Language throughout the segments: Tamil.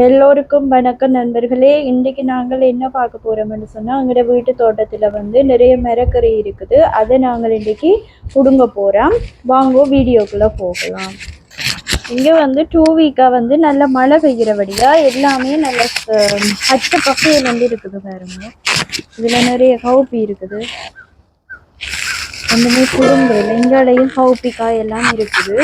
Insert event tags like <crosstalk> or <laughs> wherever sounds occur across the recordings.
எல்லோருக்கும் வணக்கம் நண்பர்களே. இன்றைக்கு நாங்கள் என்ன பார்க்க போகிறோம்னு சொன்னால் எங்களோட வீட்டு தோட்டத்தில் வந்து நிறைய மரக்கறி இருக்குது. அதை நாங்கள் இன்றைக்கி புடுங்க போகிறோம் வாங்க வீடியோக்குள்ளே போகலாம். இங்கே வந்து டூ வீக்காக வந்து நல்ல மழை பெய்கிறபடியாக எல்லாமே நல்ல பச்சை பக்கையில் வந்து இருக்குது பாருங்க. இதில் நிறைய கவுப்பி இருக்குது. ஒன்றுமே குடும்பம் இல்லை. இங்காலையும் கவுப்பி எல்லாம் இருக்குது.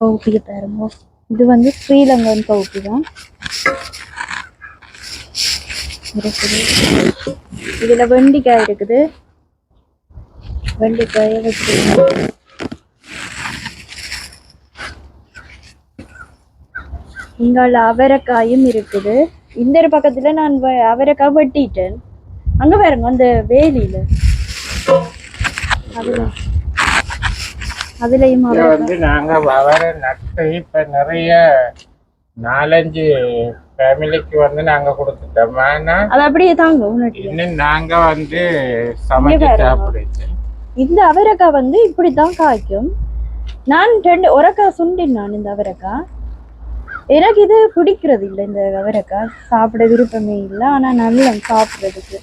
கவுப்பியை பாருங்க இது வந்து ஸ்ரீலங்கன் கவுப்பி தான். இருக்குது இதுல வெண்டிக்காய் இருக்குது. வெண்டிக்காயை வச்சுருக்கோம் இங்கால அவரைக்காயும் இருக்குது. இந்த ஒரு பக்கத்துல நான் வ- அவரைக்காய் வெட்டிட்டேன். அங்க பாருங்க அந்த வேலியில. அதுதான் அதுலயும் வந்து நாங்க அவரை நட்டு இப்ப நிறைய நாலஞ்சு ஃபேமிலிக்கு வந்து நாங்க கொடுத்துட்டோம். ஆனா அது அப்படியே தாங்க இன்னும் நாங்க வந்து சமைச்சு. சாப்பிடுச்சு இந்த அவரைக்காய் வந்து இப்படித்தான் காய்க்கும். நான் ரெண்டு உரக்காய் சுண்டின் நான் இந்த அவரைக்காய். எனக்கு இது பிடிக்கிறது இல்லை இந்த அவரைக்காய். சாப்பிட விருப்பமே இல்லை. ஆனா நல்ல சாப்பிடுறதுக்கு.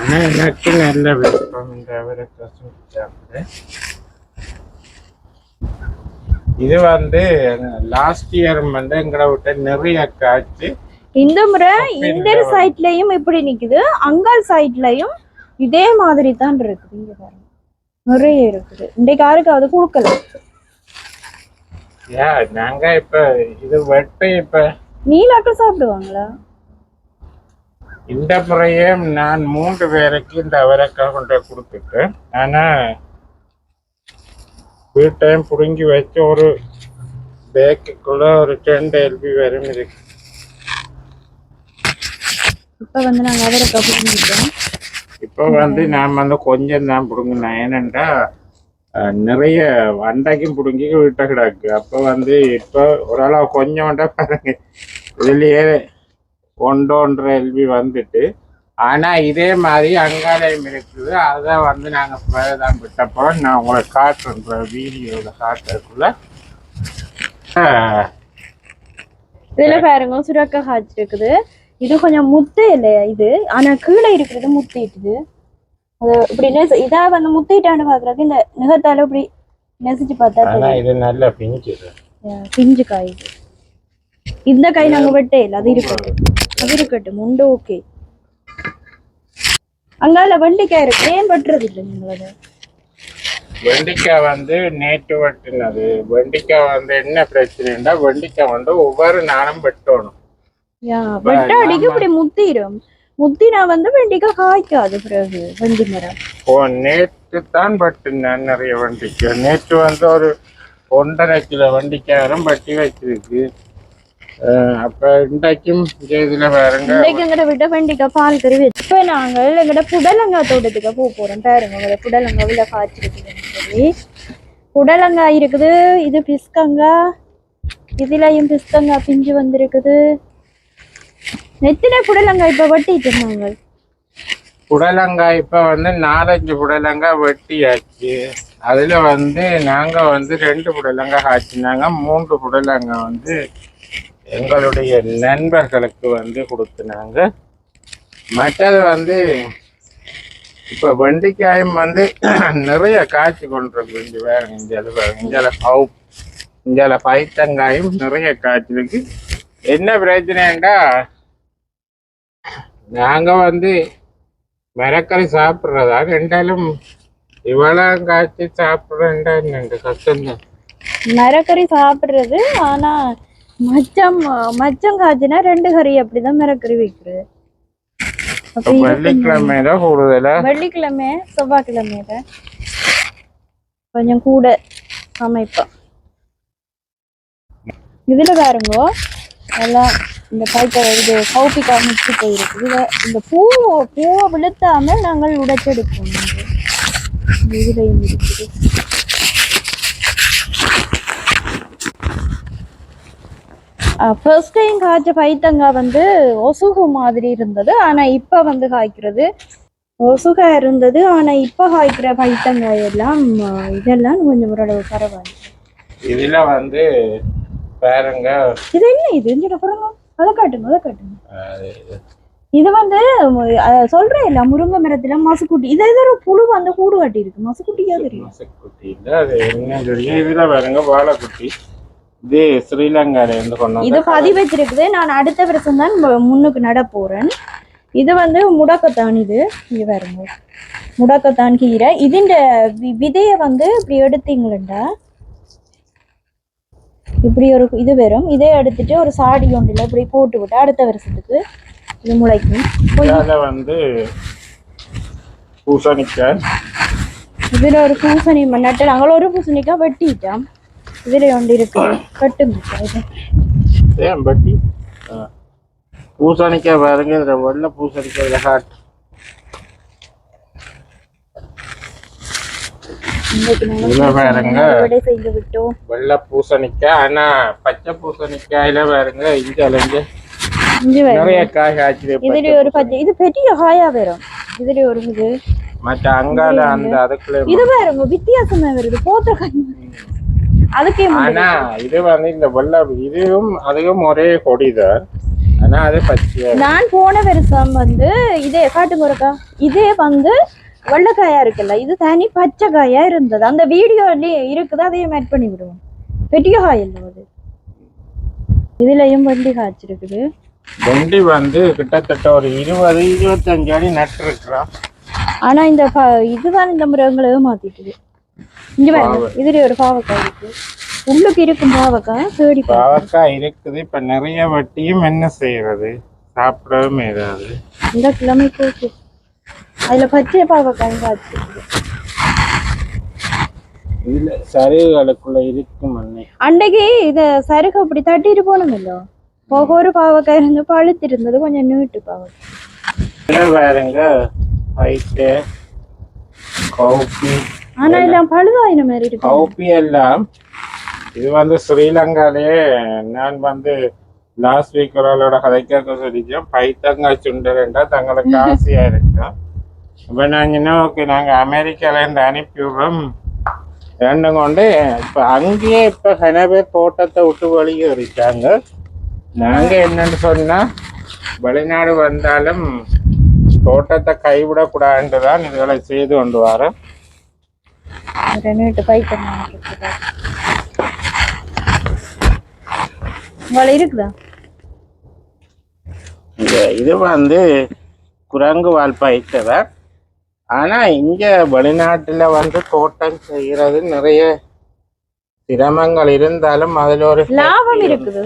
ஆனா எனக்கு நல்ல விருப்பம் இந்த அவரைக்காய் சுட்டு சாப்பிட. இது வந்து லாஸ்ட் இயர் வந்து எங்களை விட்டு நிறைய காய்ச்சி இந்த முறை இந்த சைட்லயும் இப்படி நிக்குது. அங்கால் சைட்லயும் இதே மாதிரி தான் இருக்குது. இங்க பாருங்க. நிறைய இருக்குது. இன்றைக்கு யாருக்காவது கொடுக்கல? ஏ நாங்க இப்ப இது வெட்டு இப்ப நீலாக்கள் சாப்பிடுவாங்களா? இந்த முறையே நான் மூன்று பேருக்கு இந்த அவரைக்காய் கொண்டு கொடுத்துட்டேன். ஆனா வீட்டையும் புடுங்கி வச்சு ஒரு பேக்குக்குள்ள ஒரு ரெண்டு எல்பி வரும் இருக்கு இப்ப வந்து நாங்க அவரைக்காய் புரிஞ்சுட்டோம் இப்போ வந்து நான் வந்து கொஞ்சம் தான் பிடுங்கினேன் ஏனென்றா நிறைய வண்டைக்கும் பிடுங்கி வீட்டை கிடக்கு. அப்போ வந்து இப்போ ஓரளவு கொஞ்சம் வண்டா பாருங்க. இதுலயே ஒன்றொன்றரை எல்பி வந்துட்டு ஆனா இதே மாதிரி அங்காலயம் இருக்குது. அதை வந்து நாங்க தான் விட்டப்போ நான் உங்களை காட்டுறேன் வீடியோவில் காட்டுறதுக்குள்ள. இதுல பாருங்க சுரக்காய் காய்ச்சி இருக்குது. இது கொஞ்சம் முத்து இல்லையா இது. ஆனா கீழே இருக்கிறது முத்திட்டுது அது இப்படி நெச இதா வந்து முத்திட்டான்னு பாக்குறது இந்த நிகத்தால இப்படி நெசிச்சு பார்த்தா இது நல்லா பிஞ்சுது அஹ் பிஞ்சு காய் இந்த காய் நாங்க வெட்டே இல்லை அது இருக்கட்டும். அது இருக்கட்டும் உண்டு ஓகே அங்கால வெண்டிக்காய் இருக்கு. ஏன் வெட்டுறது இல்லை நீங்கள் வெண்டிக்காய் வந்து நேற்று வெட்டினது. வெண்டிக்காய் வந்து என்ன பிரச்சனைன்னா வெண்டிக்காய் வந்து ஒவ்வொரு நாளும் வெட்டணும். யா வெட்ட அடிக்கு இப்படி முத்திரும். முத்தினா வந்து வெண்டிக்காய் காய்க்காது பிறகு வெண்டி மரம். ஓ நேற்று தான் வெட்டினேன் நிறைய வெண்டிக்காய் நேற்று வந்து ஒரு ஒன்றரை கிலோ வெண்டிக்காய் வரும் வட்டி வச்சிருக்கு. அப்ப இன்றைக்கும் இதே இதுல பாருங்க இன்னைக்கு எங்கட பால் கறி இப்ப நாங்கள் எங்கட புடலங்காய் தோட்டத்துக்கு போக போறோம் பாருங்க உங்களோட புடலங்காய் உள்ள காய்ச்சிருக்குதுன்னு சொல்லி புடலங்காய் இருக்குது இது பிஸ்கங்காய் இதுலயும் பிஸ்கங்காய் பிஞ்சு வந்திருக்குது நெத்தின புடலங்காய் இப்ப வெட்டிட்டு நாங்கள் புடலங்காய் இப்ப வந்து நாலஞ்சு புடலங்காய் வெட்டியாச்சு அதுல வந்து நாங்க வந்து ரெண்டு புடலங்காய் காய்ச்சினாங்க மூன்று புடலங்காய் வந்து எங்களுடைய நண்பர்களுக்கு வந்து கொடுத்துனாங்க. மற்றது வந்து இப்போ வெண்டிக்காயும் வந்து <clears throat> நிறைய காய்ச்சி கொண்டிருக்கு. இங்கே வேற இங்கே பாருங்க ஹவு பவு பைத்தங்காயும் நிறைய காய்ச்சலுக்கு என்ன பிரச்சனைண்டா நாங்க வந்து மரக்கறி சாப்பிட்றதா ரெண்டாலும் இவ்வளோ காய்ச்சி சாப்பிட்றேன்டா என்னண்டு கஷ்டம்தான் மரக்கறி சாப்பிடுறது ஆனா மச்சம் மச்சம் காய்ச்சினா ரெண்டு கறி அப்படிதான் மரக்கறி வைக்கிறது. வெள்ளிக்கிழமை கூடுதலா? வெள்ளிக்கிழமை செவ்வாய்க்கிழமையில கொஞ்சம் கூட சமைப்போம் இதுல பாருங்க எல்லாம் இந்த பைக்க இது கவுப்பிக்கா முச்சு போயிருக்கு. இதுல இந்த பூ பூவை விழுத்தாம நாங்கள் உடைச்செடுப்போம். இதுலயும் இருக்குது. ஃபர்ஸ்ட் டைம் காய்ச்ச பைத்தங்காய் வந்து ஒசுகு மாதிரி இருந்தது. ஆனா இப்ப வந்து காய்க்கிறது ஒசுகா இருந்தது. ஆனா இப்ப காய்க்கிற பைத்தங்காய் எல்லாம் இதெல்லாம் கொஞ்சம் ஓரளவு பரவாயில்ல. இதுல வந்து பாருங்க இது என்ன இது? இஞ்சிட பாருங்க. அதை காட்டுங்க அதை காட்டுங்க. இது. வந்து சொல்றேன் இல்ல முருங்கை மரத்துல மசுக்குட்டி. இது ஏதோ ஒரு புழு வந்து கூடு கட்டி இருக்கு மசுக்குட்டியா தெரியும். மசக்குட்டி இதுல பாருங்க வாழைக்குட்டி. இது ஸ்ரீலங்கால இருந்து கொண்டு இது வந்த பதி வச்சிருக்குது நான் அடுத்த வருஷம் தான் முன்னுக்கு நட போறேன். இது வந்து முடக்கத்தான் இது. பாருங்க. முடக்கத்தான் கீரை. இதுண்ட விதைய வந்து இப்படி எடுத்தீங்களா இப்படி ஒரு இது வரும். இதை எடுத்துட்டு ஒரு சாடி ஒன்றில் இப்படி போட்டு விட்டு அடுத்த வருஷத்துக்கு இது முளைக்கும். வந்து பூசணிக்காய். இதுல ஒரு பூசணி நட்டு நாங்கள் ஒரு பூசணிக்காய் வெட்டிட்டோம். இதுல ஒன்று இருக்கு. கட்டுங்க ஏன் பட்டி. பூசணிக்காய் பாருங்க இதுல வெள்ளை பூசணிக்காய் இதுல ஹாட் வெள்ளை பூசணிக்காய் ஆனா பச்சை பூசணிக்காயில பாருங்க. அலைஞ்சு இஞ்சி வேறு நிறைய காய் காய்ச்சது இதுல ஒரு பச்சை இது பெரிய காயா வரும் இதுல ஒரு இது. மற்ற அங்கால அந்த அதுக்குள்ள இது பாருங்க வித்தியாசமா வருது. போத்த காய் அதுக்கே ஆனா இது வந்து இந்த வெள்ளை இதுவும் அதுவும் ஒரே கொடிதான். ஆனா அது பச்சையா நான் போன வருஷம் வந்து இதே காட்டுங்க ஒருக்கா. இதே வந்து வெள்ளைக்காயா இருக்குல்ல இது தனி பச்சை காயா இருந்தது. அந்த வீடியோலயே இருக்குது அதையும் ஆட் பண்ணி விடுவோம் பெரிய காய் இல்லை அது. இதுலயும் வண்டி காய்ச்சிருக்குது. வெண்டி வந்து கிட்டத்தட்ட ஒரு இருபது இருபத்தஞ்சு அடி நட்டுருக்குறோம் ஆனா இந்த இதுதான் இந்த முறைகளை ஏமாத்திட்டுது. இங்க பாருங்க. இதுல ஒரு பாவக்காய் இருக்கு. உள்ளுக்கு இருக்கும் பாவக்காய் தேடி. பாவக்காய் இருக்குது. இப்ப நிறைய வட்டியும் என்ன செய்யறது? சாப்பிடவும் ஏதாவது இந்த கிழமை போச்சு. அதுல பச்சை பாவக்காய் காய்ச்சிருக்கு இதுல சரிவுகளுக்குள்ள இருக்கு மண்ணை அன்னைக்கு இத சருகு அப்படி தட்டிட்டு போனோமில்லோ? போக ஒரு பாவக்காய் இருந்து பழுத்து இருந்தது கொஞ்சம் நீட்டு பாவக்காய். பாருங்க. ஹைட்டு கௌப்பி ஆனா எல்லாம் பழுதாயின மாதிரி இருக்கு. கௌப்பி எல்லாம் இது வந்து ஸ்ரீலங்காலேயே நான் வந்து லாஸ்ட் வீக் ஒருவளோட கதைக்க சொல்லிச்சோம் பைத்தங்காய் சுண்டல்ன்றா தங்களுக்கு <laughs> ஆசையா இருக்கும். இப்போ நாங்கள் என்ன ஓகே நாங்கள் அமெரிக்காலேருந்து அனுப்பி விடுறோம் ரெண்டும் கொண்டு இப்போ அங்கேயே இப்போ கன பேர் தோட்டத்தை விட்டு வெளியேறிட்டாங்க நாங்கள் என்னன்னு சொன்னால் வெளிநாடு வந்தாலும் தோட்டத்தை கைவிடக்கூடாதுன்னு தான் இதுகளை செய்து கொண்டு வரோம். நீட்டு பைத்தம் உங்களை இருக்குதா? இந்த இது வந்து குரங்கு வால் பயிற்சவர் ஆனா இங்க வெளிநாட்டுல வந்து தோட்டம் செய்யறது நிறைய சிரமங்கள் இருந்தாலும் அதுல ஒரு லாபம் இருக்குது.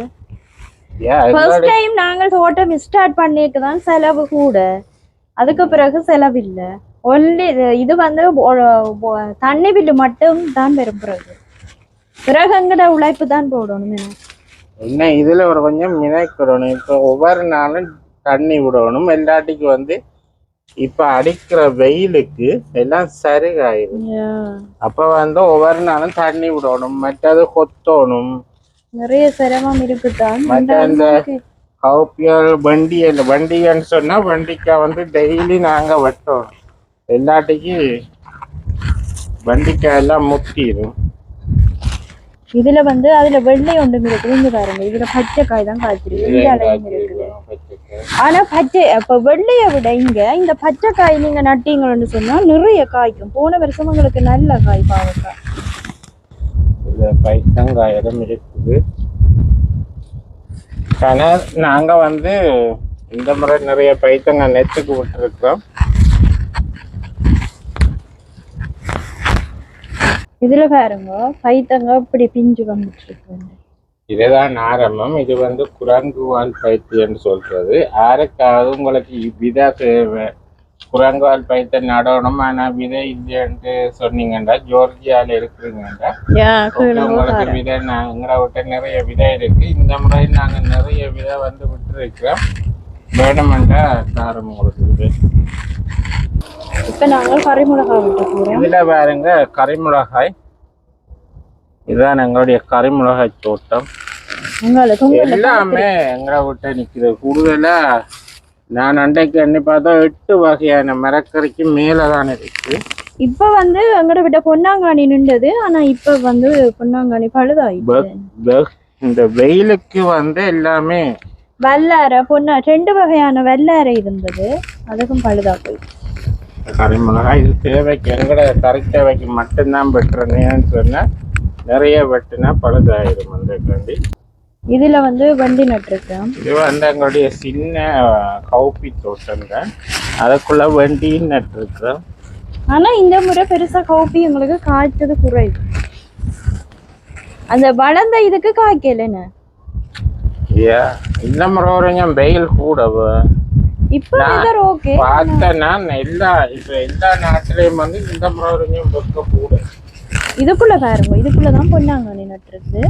ஃபர்ஸ்ட் டைம் நாங்கள் தோட்டம் ஸ்டார்ட் பண்ணிட்டு தான் செலவு கூட. அதுக்கு பிறகு செலவு இல்லை ஒன்லி இது வந்து தண்ணி பில்லு மட்டும் தான் வரும் பிறகு பிறகு உழைப்பு தான் போடணும். என்ன. இதுல ஒரு கொஞ்சம் மினைக்கிறணும் இப்ப ஒவ்வொரு நாளும் தண்ணி விடணும். எல்லாட்டிக்கு வந்து இப்ப அடிக்கிற வெயிலுக்கு எல்லாம் சருகாயிரும். அப்ப வந்து ஒவ்வொரு நாளும் தண்ணி விடணும். மற்றது கொத்தணும். நிறைய சிரமம் இருக்குதான். அந்த கவுப்பியல் வண்டி வண்டின்னு சொன்னா வண்டிக்கா வந்து டெய்லி நாங்க வெட்டணும். எல்லாட்டிக்கு வண்டிக்காய் எல்லாம் முத்திடும் இதுல வந்து அதுல வெள்ளை ஒன்றும் இருக்குது இங்க பாருங்க. இதுல பச்சை காய் தான் காய்ச்சிருக்கு. அலையும் இருக்குது. ஆனா பச்சை அப்ப வெள்ளைய விட இங்க இந்த பச்சை காய் நீங்க நட்டீங்கன்னு சொன்னா நிறைய காய்க்கும். போன வருஷம் உங்களுக்கு நல்ல காய் பாவக்காய். இதுல பைத்தங்காயம் இருக்குது. ஆனா நாங்க வந்து இந்த முறை நிறைய பைத்தங்காய் நெத்துக்கு விட்டுருக்கோம். இதுல பாருங்க பைத்தங்க இப்படி பிஞ்சு வந்துட்டு இருக்கு இதுதான் ஆரம்பம். இது வந்து குரங்குவால் பைத்தியம்னு சொல்றது. யாருக்காவது உங்களுக்கு விதை தேவை. குரங்குவால் பைத்தியம் நடணும். ஆனா விதை இல்லைன்ட்டு சொன்னீங்கண்டா ஜோர்ஜியால இருக்குங்கண்டா உங்களுக்கு விதை நான் எங்களை விட்ட நிறைய விதை இருக்கு. இந்த முறை நாங்க நிறைய விதை வந்து விட்டுருக்கிறோம். வேணுமெண்டா தாரம் உங்களுக்கு. இப்ப நாங்கள் கறிமிளகாய் விட்டு இதுல பாருங்க கரிமிளகாய். இதுதான் எங்களுடைய கரிமிளகாய் தோட்டம். எல்லாமே எங்களை விட்டு நிக்குது. கூடுதலா நான் அன்றைக்கு எண்ணி பார்த்தா எட்டு வகையான மரக்கறிக்கு மேலதான் இருக்கு. இப்ப வந்து எங்கட விட்ட பொன்னாங்கானி நின்றது. ஆனா இப்ப வந்து பொன்னாங்கானி பழுதாயிடுச்சு வெ- இந்த வெயிலுக்கு வந்து எல்லாமே வெள்ளாரை பொண்ணா ரெண்டு வகையான வெள்ளாரை இருந்தது. அதுக்கும் பழுதா போய் கரிமிளகாய் இது தேவைக்கு எங்கட கறி தேவைக்கு மட்டும்தான் வெட்டுறேன்னு சொன்னா நிறைய வெட்டுனா பழுதாயிரும் அந்த கண்டி இதுல வந்து வண்டி நட்டிருக்கேன் இது வந்து எங்களுடைய சின்ன கவுப்பி தோட்டம் தான் அதுக்குள்ள வண்டியும் நட்டுருக்கோம் ஆனா இந்த முறை பெருசா கவுப்பி எங்களுக்கு காய்ச்சது குறைவு அந்த வளர்ந்த இதுக்கு காய்க்கலன்னு. ஐயா இந்த முறை வரைக்கும் வெயில் கூட இப்ப பார்த்தேன்னா எல்லா இப்ப எல்லா நாட்டிலையும் வந்து இந்த முறை வரைக்கும் வெக்க கூட இதுக்குள்ள பாருங்க இதுக்குள்ளதான் பொன்னாங்கானி நட்டுருக்கு.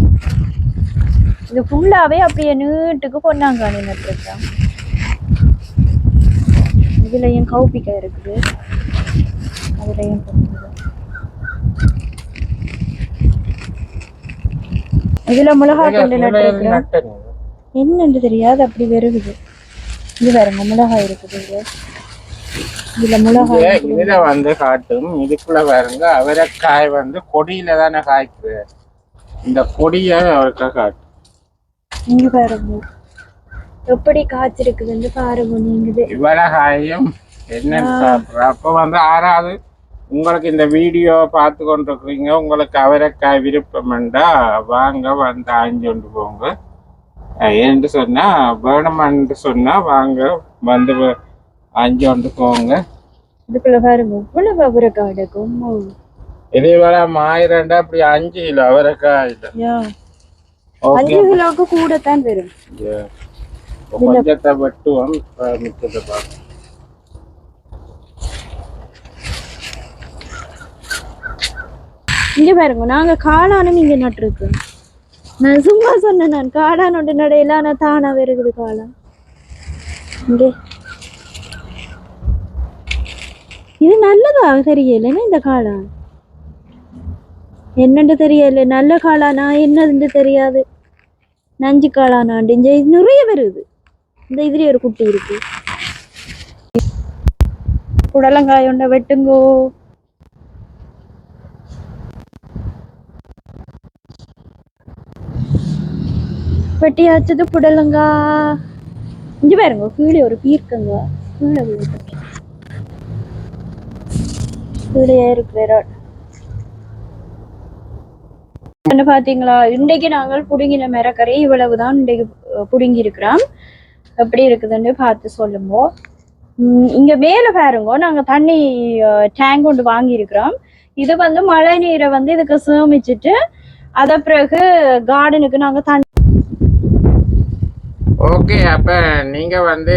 இது ஃபுல்லாவே அப்படியே நீட்டுக்கு பொன்னாங்கானி நட்டுருக்கேன் இதுலயும் கவுப்பிக்காய் இருக்குது. அதுலயும். இதுல மிளகா கொண்டு நட்டுங்க என்னன்னு தெரியாது அப்படி வருகுது இது பாருங்க மிளகாய் இருக்குது இது? இதுல மிளகாய் இது- இதுல வந்து காட்டும். இதுக்குள்ள பாருங்க அவரைக்காய் வந்து கொடியில தானே காய்க்குது. இந்த கொடிய அவருக்கா காட்டும். இங்க பாருங்க. எப்படி காய்ச்சிருக்குதுன்னு பாருங்க நீங்க இவ்வளவு காயும் என்னன்னு சாப்பிட்ற? அப்ப வந்து ஆறாவது உங்களுக்கு இந்த வீடியோ பார்த்து கொண்டிருக்கிறீங்க. உங்களுக்கு அவரைக்காய் விருப்பம்ண்டா வாங்க வந்து ஆஞ்சு கொண்டு போங்க. ஏன்னு சொன்னா வேணுமென்று சொன்னா வாங்க வந்து ஆஞ்சு கொண்டு போங்க இதுக்குள்ள பாருங்க இவ்வளவு அவரைக்காய் எடுக்கும்? இதே வேற ஆயிரண்டா அப்படி அஞ்சு கிலோ அவரைக்காய் அஞ்சு கிலோவுக்கு கூட தான் வரும் கொஞ்சத்தை வெட்டுவோம். மிச்சத்தை பார்ப்போம். இங்க பாருங்க நாங்க காளானும் இங்க நட்டுருக்கோம். நான் சும்மா சொன்னேன் நான் காளான் ஒன்று நடையில ஆனா தானா வருகுது காளான் இங்கே. இது நல்லதா? தெரியலன்னு இந்த காளான் என்னன்னு தெரியல? நல்ல காளானா என்னதுன்னு தெரியாது. நஞ்சு காளானாண்டு இங்கே நிறைய வருது இந்த இதுல ஒரு குட்டி இருக்கு. புடலங்காய் ஒன்றை வெட்டுங்கோ. வெட்டியாச்சது புடலங்கா இங்க பாருங்க கீழே ஒரு பீர்க்கங்க கீழே விழுந்து கீழே இருக்கிற என்ன பாத்தீங்களா இன்றைக்கு நாங்கள் புடுங்கின மிரக்கரை இவ்வளவுதான் இன்றைக்கு புடுங்கி இருக்கிறோம் எப்படி இருக்குதுன்னு பார்த்து சொல்லுங்க உம் இங்க மேல பாருங்க நாங்க தண்ணி டேங்க் கொண்டு வாங்கியிருக்கிறோம் இது வந்து மழை நீரை வந்து இதுக்கு சேமிச்சுட்டு அத பிறகு கார்டனுக்கு நாங்க தண்ணி ஓகே அப்போ நீங்கள் வந்து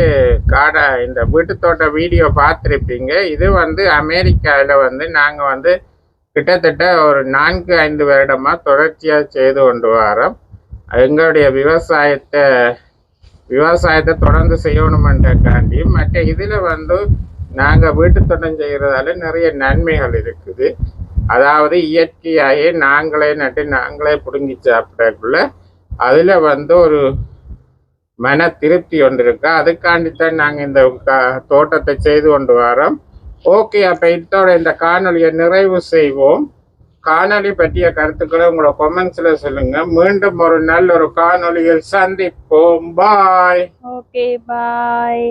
காடை இந்த வீட்டு தோட்ட வீடியோ பார்த்துருப்பீங்க. இது வந்து அமெரிக்காவில் வந்து நாங்கள் வந்து கிட்டத்தட்ட ஒரு நான்கு ஐந்து வருடமாக தொடர்ச்சியாக செய்து கொண்டு வரோம். எங்களுடைய விவசாயத்தை விவசாயத்தை தொடர்ந்து செய்யணுமென்றக்காண்டி மற்ற இதில் வந்து நாங்கள் வீட்டு தோட்டம் செய்கிறதால நிறைய நன்மைகள் இருக்குது. அதாவது இயற்கையாகவே நாங்களே நட்டு நாங்களே பிடுங்கி சாப்பிடக்குள்ள அதில் வந்து ஒரு மன திருப்தி ஒன்று இருக்கு அதுக்காண்டித்தான் நாங்கள் இந்த தோட்டத்தை செய்து கொண்டு வரோம். ஓகே அப்போ இதோட இந்த காணொலியை நிறைவு செய்வோம். காணொளி பற்றிய கருத்துக்களை உங்களோட கொமெண்ட்ஸில் சொல்லுங்க. மீண்டும் ஒரு நல்ல ஒரு காணொலியில் சந்திப்போம். Bye okay bye